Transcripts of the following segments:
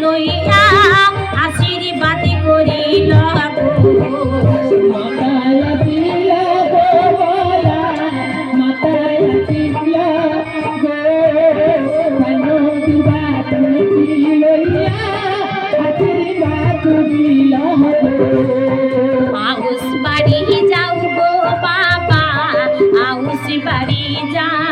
লইয়া আশীর্বাদ করিল আউস বাড়ি যাও গো বাবা আউস বাড়ি যাও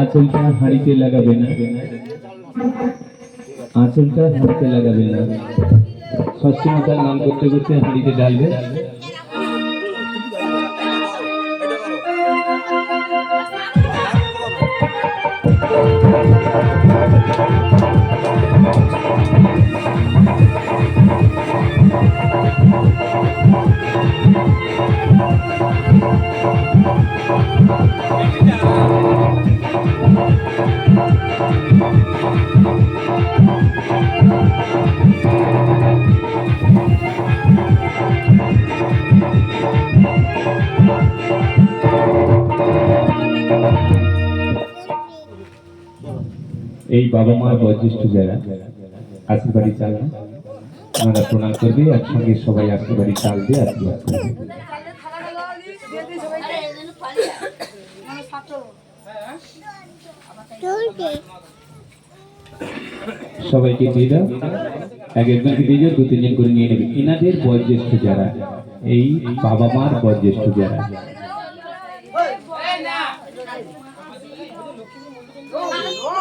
আঁচলটা হাঁড়িতে লাগাবে না আঁচলটা হাঁড়িতে লাগাবে না ষষ্ঠী মাতার নাম করতে করতে হাঁড়িতে ডালবে এই বাবা মা বয়োজ্যেষ্ঠ যারা আশীর্বাদী চাল ওনারা প্রণাম করবে, একসঙ্গে সবাই আশীর্বাদী চাল দিয়ে আশীর্বাদ করবে। সবাইকে দিয়ে দাও। এক একজনকে দিয়ে যাও দু তিনজন করে নিয়ে নেবে। এনাদের বয়োজ্যেষ্ঠ যারা, এই বাবা মার বয়োজ্যেষ্ঠ যারা।